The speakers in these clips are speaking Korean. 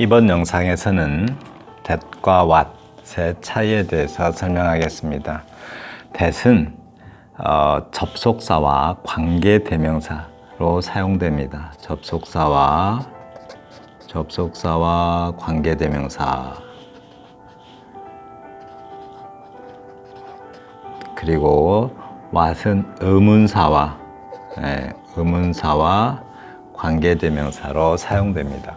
이번 영상에서는 that과 what의 차이에 대해서 설명하겠습니다. that은 어, 접속사와 관계 대명사로 사용됩니다. 접속사와 접속사와 관계 대명사 그리고 what은 의문사와 예, 의문사와 관계 대명사로 사용됩니다.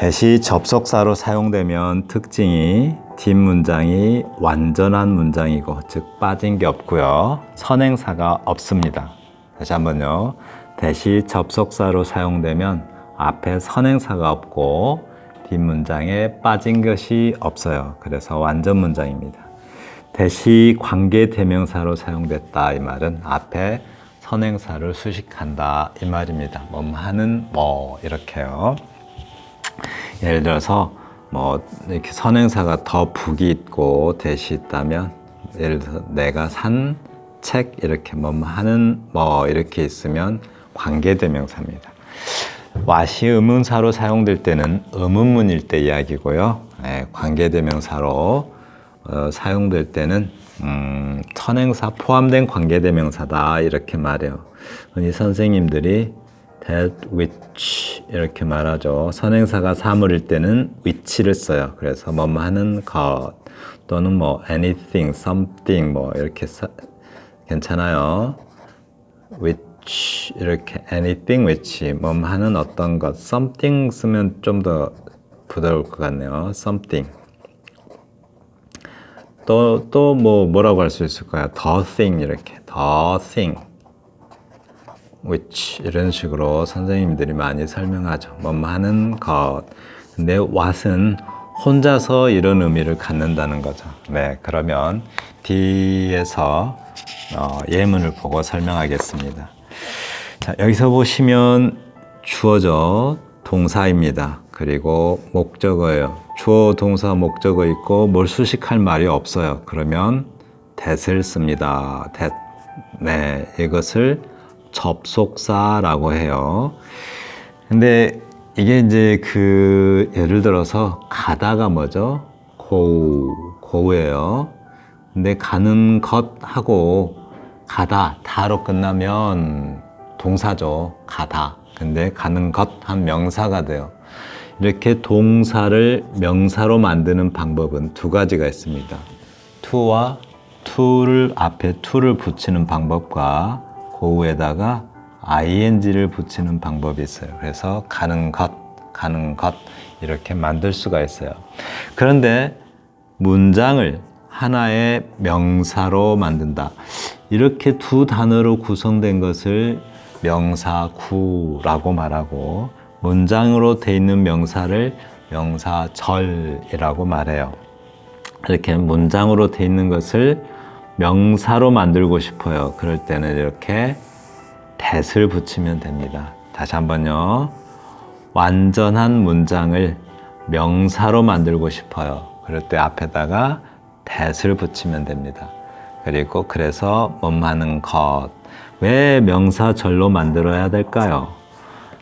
대시 접속사로 사용되면 특징이 뒷문장이 완전한 문장이고 즉 빠진 게 없고요. 선행사가 없습니다. 다시 한번요. 대시 접속사로 사용되면 앞에 선행사가 없고 뒷문장에 빠진 것이 없어요. 그래서 완전 문장입니다. 대시 관계 대명사로 사용됐다 이 말은 앞에 선행사를 수식한다 이 말입니다. 뭐 하는 뭐 이렇게요. 예를 들어서 뭐 이렇게 선행사가 더 북이 있고 대시 있다면 예를 들어서 내가 산 책 이렇게 뭐 하는 뭐 이렇게 있으면 관계 대명사입니다. 와시 의문사로 사용될 때는 의문문일 때 이야기고요. 예, 관계 대명사로 어, 사용될 때는 음, 선행사 포함된 관계대명사다 이렇게 말해요. 흔히 선생님들이 that which 이렇게 말하죠. 선행사가 사물일 때는 which를 써요. 그래서 뭐뭐 하는 것 또는 뭐 anything, something 뭐 이렇게 사, 괜찮아요. which 이렇게 anything which 뭐뭐 하는 어떤 것 something 쓰면 좀 더 부드러울 것 같네요. something 또, 또 뭐, 뭐라고 할 수 있을까요? the thing, 이렇게. the thing. Which, 이런 식으로 선생님들이 많이 설명하죠. 뭐 하는 것. 근데 what은 혼자서 이런 의미를 갖는다는 거죠. 네, 그러면 뒤에서 어, 예문을 보고 설명하겠습니다. 자, 여기서 보시면 주어져 동사입니다. 그리고 목적어예요. 주어, 동사, 목적어 있고 뭘 수식할 말이 없어요. 그러면 that을 씁니다. that. 네, 이것을 접속사라고 해요. 근데 이게 이제 그 예를 들어서 가다가 뭐죠? go, go예요. 근데 가는 것 하고 가다, 다로 끝나면 동사죠. 가다. 근데 가는 것 한 명사가 돼요. 이렇게 동사를 명사로 만드는 방법은 두 가지가 있습니다. to와 to를 앞에 to를 붙이는 방법과 그 후에다가 ing를 붙이는 방법이 있어요. 그래서 가는 것, 가는 것 이렇게 만들 수가 있어요. 그런데 문장을 하나의 명사로 만든다. 이렇게 두 단어로 구성된 것을 명사구라고 말하고 문장으로 돼 있는 명사를 명사절이라고 말해요. 이렇게 문장으로 돼 있는 것을 명사로 만들고 싶어요. 그럴 때는 이렇게 that을 붙이면 됩니다. 다시 한번요. 완전한 문장을 명사로 만들고 싶어요. 그럴 때 앞에다가 that을 붙이면 됩니다. 그리고 그래서 뭐하는 것. 왜 명사절로 만들어야 될까요?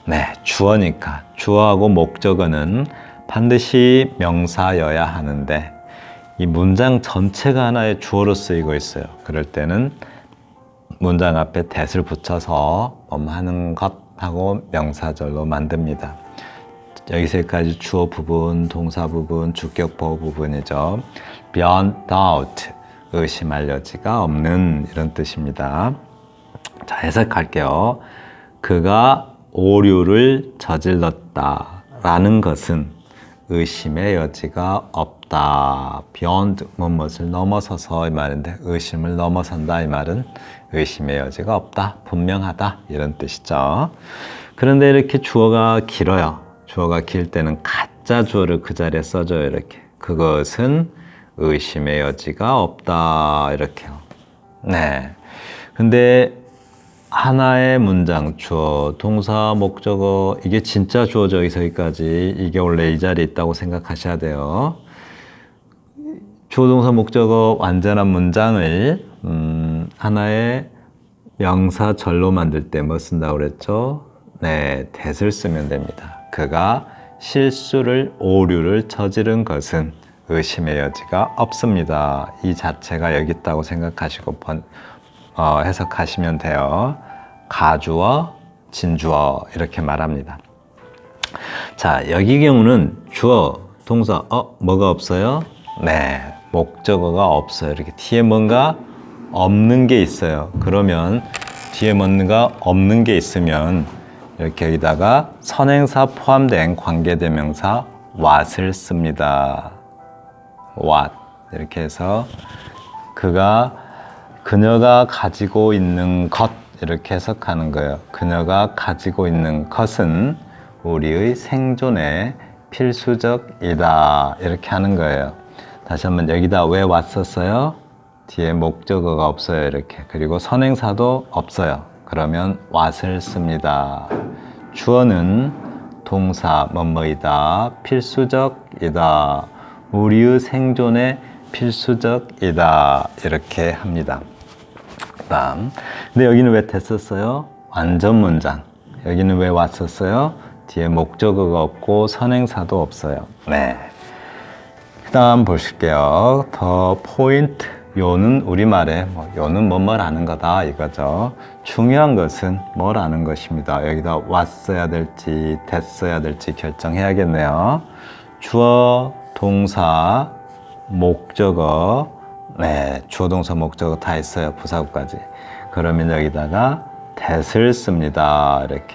네, 주어니까. 주어하고 목적어는 반드시 명사여야 하는데 이 문장 전체가 하나의 주어로 쓰이고 있어요. 그럴 때는 문장 앞에 that을 붙여서 뭐하는 것 하고 명사절로 만듭니다. 여기서까지 주어 부분, 동사 부분, 주격 보호 부분이죠. beyond doubt, 의심할 여지가 없는 이런 뜻입니다. 자, 해석할게요. 그가 오류를 저질렀다 라는 것은 의심의 여지가 없다. Beyond 무엇을 넘어서서 이 말인데 의심을 넘어선다 이 말은 의심의 여지가 없다. 분명하다 이런 뜻이죠. 그런데 이렇게 주어가 길어요. 주어가 길 때는 가짜 주어를 그 자리에 써줘요. 이렇게 그것은 의심의 여지가 없다 이렇게요. 네. 근데 하나의 문장, 주어, 동사, 목적어 이게 진짜 주어져 여기서기까지 이게 원래 이 자리에 있다고 생각하셔야 돼요. 주어, 동사, 목적어 완전한 문장을 음, 하나의 명사절로 만들 때 뭐 쓴다고 그랬죠? 네, that을 쓰면 됩니다. 그가 실수를 오류를 저지른 것은 의심의 여지가 없습니다. 이 자체가 여기 있다고 생각하시고 번, 어, 해석하시면 돼요. 가주어, 진주어 이렇게 말합니다. 자, 여기 경우는 주어, 동사, 어, 뭐가 없어요? 네, 목적어가 없어요. 이렇게 뒤에 뭔가 없는 게 있어요. 그러면 뒤에 뭔가 없는 게 있으면 이렇게 여기다가 선행사 포함된 관계대명사 what을 씁니다. what 이렇게 해서 그가 그녀가 가지고 있는 것 이렇게 해석하는 거예요. 그녀가 가지고 있는 것은 우리의 생존에 필수적이다 이렇게 하는 거예요. 다시 한번 여기다 왜 왔었어요? 뒤에 목적어가 없어요 이렇게 그리고 선행사도 없어요. 그러면 what을 씁니다. 주어는 동사 뭐뭐이다 필수적이다 우리의 생존에 필수적이다 이렇게 합니다. 그다음 근데 여기는 왜 됐었어요? 완전 문장 여기는 왜 왔었어요? 뒤에 목적어가 없고 선행사도 없어요. 네. 그 다음 보실게요. 더 포인트 요는 우리말에 뭐 요는 뭐뭐라는 거다 이거죠. 중요한 것은 뭐라는 것입니다. 여기다 왔어야 될지 됐어야 될지 결정해야겠네요. 주어, 동사, 목적어, 네, 주어, 동사, 목적어 다 있어요. 부사구까지. 그러면 여기다가 that을 씁니다. 이렇게.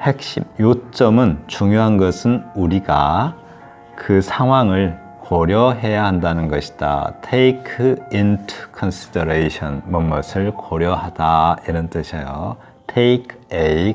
핵심, 요점은 중요한 것은 우리가 그 상황을 고려해야 한다는 것이다. take into consideration 뭐뭇을 고려하다 이런 뜻이에요. take a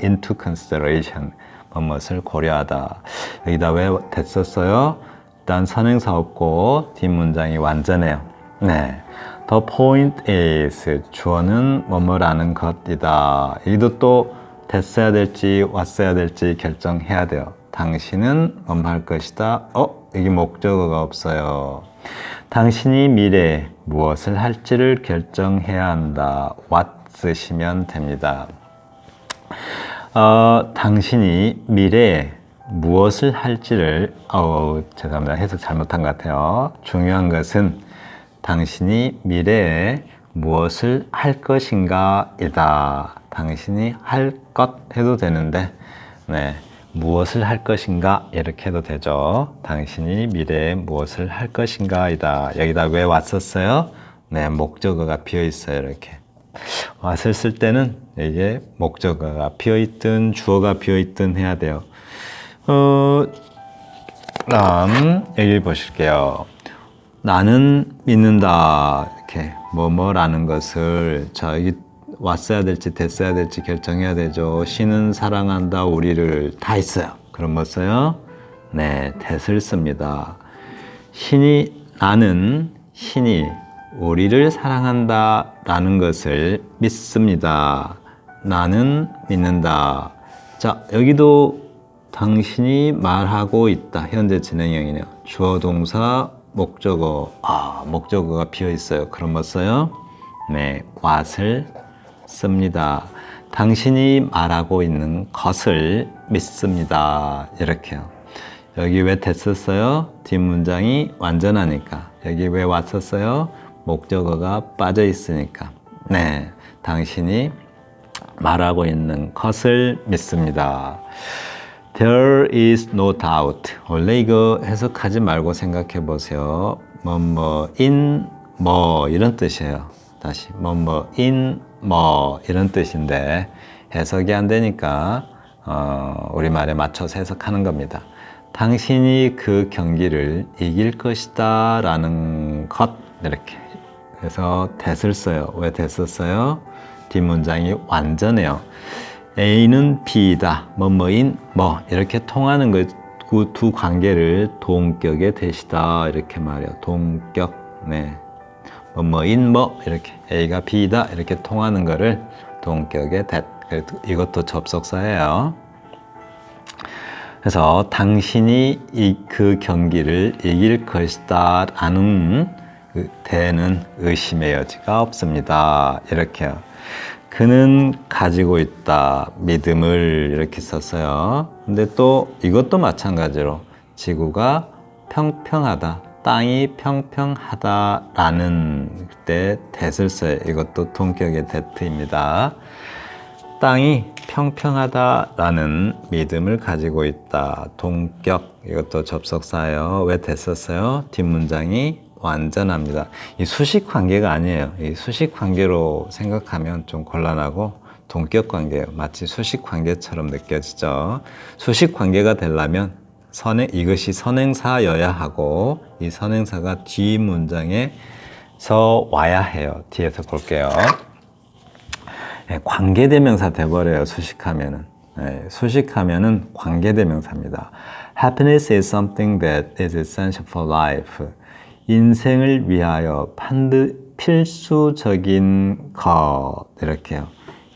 into consideration 뭐뭇을 고려하다. 여기다 왜 됐었어요? 일단 선행사 없고 뒷문장이 완전해요. 네. The point is 주어는 뭐뭐라는 것이다. 여기도 또 됐어야 될지 왔어야 될지 결정해야 돼요. 당신은 뭐할 것이다. 어? 여기 목적어가 없어요. 당신이 미래에 무엇을 할지를 결정해야 한다. what 쓰시면 됩니다. 어, 당신이 미래에 무엇을 할지를 어, 죄송합니다. 해석 잘못한 것 같아요. 중요한 것은 당신이 미래에 무엇을 할 것인가이다. 당신이 할 것 해도 되는데, 네. 무엇을 할 것인가 이렇게 해도 되죠. 당신이 미래에 무엇을 할 것인가이다. 여기다 왜 왔었어요? 네, 목적어가 비어 있어요. 이렇게 왔을 쓸 때는 이게 목적어가 비어 있든 주어가 비어 있든 해야 돼요. 어, 다음 여기 보실게요. 나는 믿는다. 이렇게 뭐뭐라는 것을 자 여기 왔어야 될지 됐어야 될지 결정해야 되죠. 신은 사랑한다 우리를 다 있어요. 그럼 뭐 써요? 네, that을 씁니다. 신이 나는 신이 우리를 사랑한다라는 것을 믿습니다. 나는 믿는다. 자, 여기도 당신이 말하고 있다. 현재 진행형이네요. 주어 동사 목적어. 아, 목적어가 비어 있어요. 그럼 뭐 써요? 네, what을 씁니다. 당신이 말하고 있는 것을 믿습니다. 이렇게요. 여기 왜 됐었어요? 뒷문장이 완전하니까. 여기 왜 왔었어요? 목적어가 빠져 있으니까. 네. 당신이 말하고 있는 것을 믿습니다. There is no doubt. 원래 이거 해석하지 말고 생각해 보세요. 뭐, 뭐, 뭐, 이런 뜻이에요. 다시, 뭐, 뭐, in, 뭐, 이런 뜻인데, 해석이 안 되니까, 어, 우리말에 맞춰서 해석하는 겁니다. 당신이 그 경기를 이길 것이다 라는 것, 이렇게. 그래서 that을 써요. 왜 써요? 뒷문장이 완전해요. A는 B이다. 뭐뭐인 뭐 이렇게 통하는 그 두 관계를 동격의 대시다 이렇게 말해요. 동격. 네. 뭐뭐인 뭐 이렇게 A가 B다 이렇게 통하는 거를 동격의 대. 이것도 접속사예요. 그래서 당신이 이, 그 경기를 이길 것이다 라는 그 대는 의심의 여지가 없습니다. 이렇게요. 그는 가지고 있다. 믿음을 이렇게 썼어요. 근데 또 이것도 마찬가지로 지구가 평평하다. 땅이 평평하다라는 때 that을 써요. 이것도 동격의 that입니다. 땅이 평평하다라는 믿음을 가지고 있다. 동격 이것도 접속사예요. 왜 됐었어요? 뒷문장이 완전합니다. 이 수식 관계가 아니에요. 이 수식 관계로 생각하면 좀 곤란하고 동격 관계예요. 마치 수식 관계처럼 느껴지죠. 수식 관계가 되려면 선행 이것이 선행사여야 하고 이 선행사가 뒤 문장에서 와야 해요. 뒤에서 볼게요. 예, 관계대명사 돼버려요. 수식하면은. 예, 수식하면은 관계대명사입니다. Happiness is something that is essential for life. 인생을 위하여 반드 필수적인 것 이렇게요.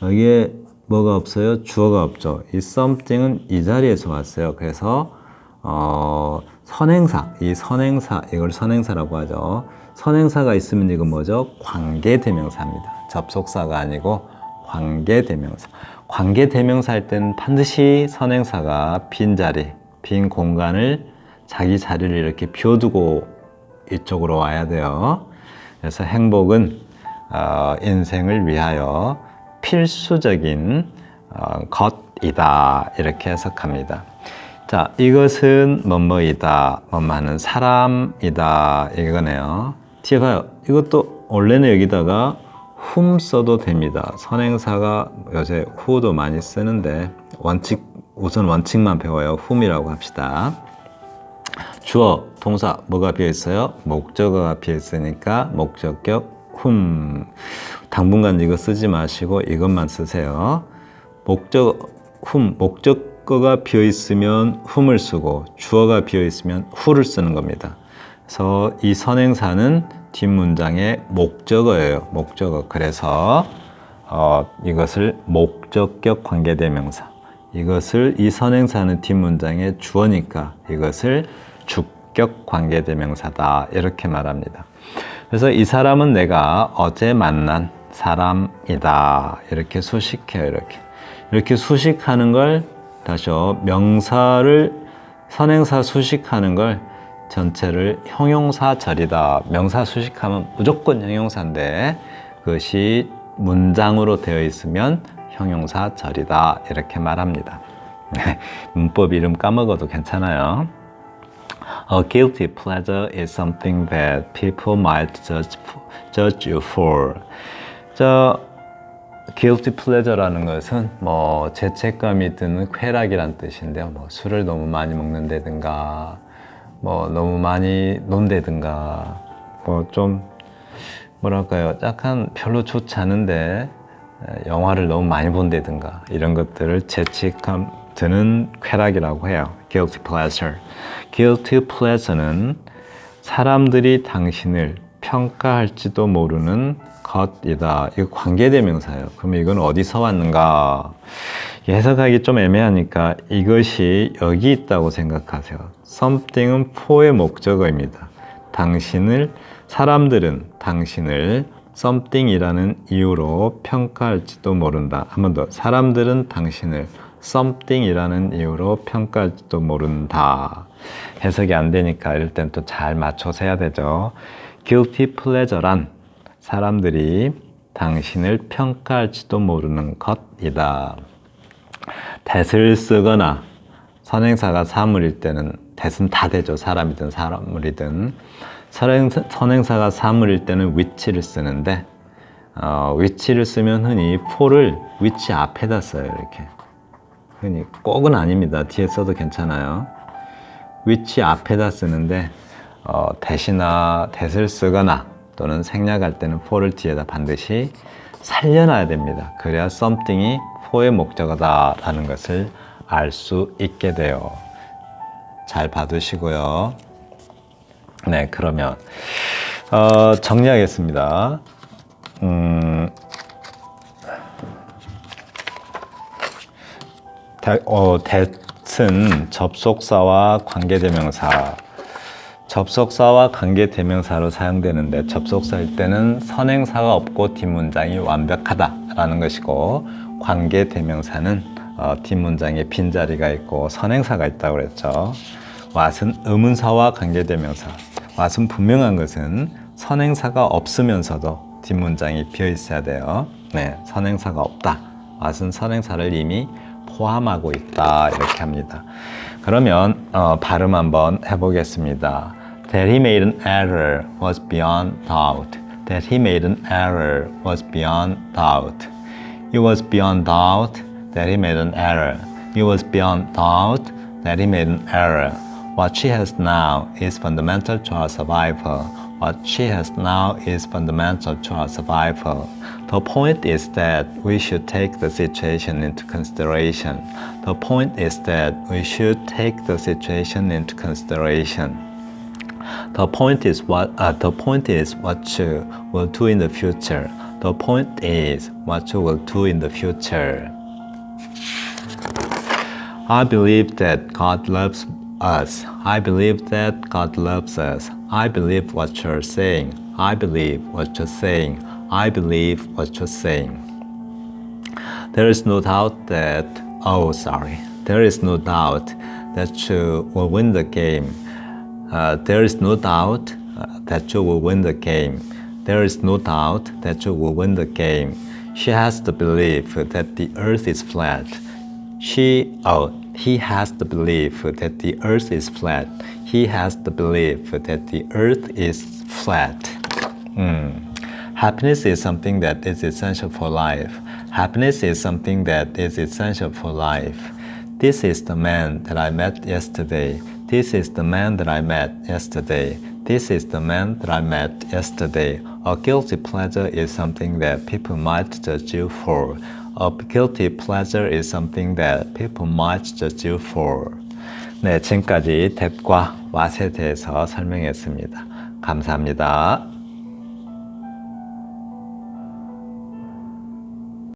여기에 뭐가 없어요? 주어가 없죠. 이 something은 이 자리에서 왔어요. 그래서 어, 선행사, 이 선행사, 이걸 선행사라고 하죠. 선행사가 있으면 이건 뭐죠? 관계대명사입니다. 접속사가 아니고 관계대명사. 관계대명사 할 때는 반드시 선행사가 빈 자리, 빈 공간을 자기 자리를 이렇게 비워두고 이쪽으로 와야 돼요. 그래서 행복은 어, 인생을 위하여 필수적인 어, 것이다. 이렇게 해석합니다. 자, 이것은 뭐뭐이다. 뭐뭐하는 사람이다. 이거네요. 뒤에 봐요. 이것도 원래는 여기다가 whom 써도 됩니다. 선행사가 요새 who도 많이 쓰는데 원칙 우선 원칙만 배워요. whom이라고 합시다. 주어, 동사 뭐가 비어 있어요? 목적어가 비어 있으니까 목적격 whom. 당분간 이거 쓰지 마시고 이것만 쓰세요. 목적 whom 목적 어가 비어 있으면 whom을 쓰고 주어가 비어 있으면 who를 쓰는 겁니다. 그래서 이 선행사는 뒷문장의 목적어예요. 목적어. 그래서 어, 이것을 목적격 관계대명사. 이것을 이 선행사는 뒷문장의 주어니까 이것을 주격 관계대명사다. 이렇게 말합니다. 그래서 이 사람은 내가 어제 만난 사람이다. 이렇게 수식해요. 이렇게. 이렇게 수식하는 걸 다시요. 명사를 선행사 수식하는 걸 전체를 형용사 절이다. 명사 수식하면 무조건 형용사인데 그것이 문장으로 되어 있으면 형용사 절이다. 이렇게 말합니다. 문법 이름 까먹어도 괜찮아요. A guilty pleasure is something that people might judge, judge you for. 저 guilty pleasure라는 것은 뭐 죄책감이 드는 쾌락이란 뜻인데요. 뭐 술을 너무 많이 먹는다든가 뭐 너무 많이 논다든가 뭐 좀 뭐랄까요 약간 별로 좋지 않은데 영화를 너무 많이 본다든가 이런 것들을 죄책감 드는 쾌락이라고 해요. guilty pleasure. guilty pleasure는 사람들이 당신을 평가할지도 모르는 것이다. 이거 관계대명사예요. 그러면 이건 어디서 왔는가? 해석하기 좀 애매하니까 이것이 여기 있다고 생각하세요. something은 for의 목적어입니다. 당신을 사람들은 당신을 something이라는 이유로 평가할지도 모른다. 한 번 더. 사람들은 당신을 something이라는 이유로 평가할지도 모른다. 해석이 안 되니까 이럴 땐 또 잘 맞춰서 해야 되죠. Guilty pleasure란 사람들이 당신을 평가할지도 모르는 것이다. that을 쓰거나 선행사가 사물일 때는 that은 다 되죠. 사람이든 사물이든. 선행사, 선행사가 사물일 때는 which를 쓰는데 어, which를 쓰면 흔히 for를 which 앞에다 써요. 이렇게. 흔히 꼭은 아닙니다. 뒤에 써도 괜찮아요. which 앞에다 쓰는데 어, that이나 that을 쓰거나 또는 생략할 때는 for를 뒤에다 반드시 살려놔야 됩니다. 그래야 something이 for의 목적어다라는 것을 알 수 있게 돼요. 잘 봐두시고요. 네, 그러면 어, 정리하겠습니다. 음, 다, 어, that은 접속사와 관계대명사. 접속사와 관계 대명사로 사용되는데 접속사일 때는 선행사가 없고 뒷문장이 완벽하다라는 것이고 관계 대명사는 어, 뒷문장에 빈자리가 있고 선행사가 있다고 그랬죠. what은 의문사와 관계 대명사. what은 분명한 것은 선행사가 없으면서도 뒷문장이 비어 있어야 돼요. 네, 선행사가 없다. what은 선행사를 이미 포함하고 있다 이렇게 합니다. 그러면 어, 발음 한번 해보겠습니다. That he made an error was beyond doubt. That he made an error was beyond doubt. It was beyond doubt that he made an error. It was beyond doubt that he made an error. What she has now is fundamental to our survival. What she has now is fundamental to our survival. The point is that we should take the situation into consideration. The point is that we should take the situation into consideration. The point is what uh, the point is what you will do in the future. The point is what you will do in the future. I believe that God loves us. I believe that God loves us. I believe what you're saying. I believe what you're saying. I believe what you're saying. There is no doubt that, oh, sorry. There is no doubt that you will win the game. Uh, there is no doubt uh, that you will win the game. There is no doubt that you will win the game. She has the belief that the earth is flat. She, oh, he has the belief that the earth is flat. He has the belief that the earth is flat. Mm. Happiness is something that is essential for life. Happiness is something that is essential for life. This is the man that I met yesterday. This is the man that I met yesterday. This is the man that I met yesterday. A guilty pleasure is something that people might judge you for. A guilty pleasure is something that people might judge you for. 네, 지금까지 that과 what에 대해서 설명했습니다. 감사합니다.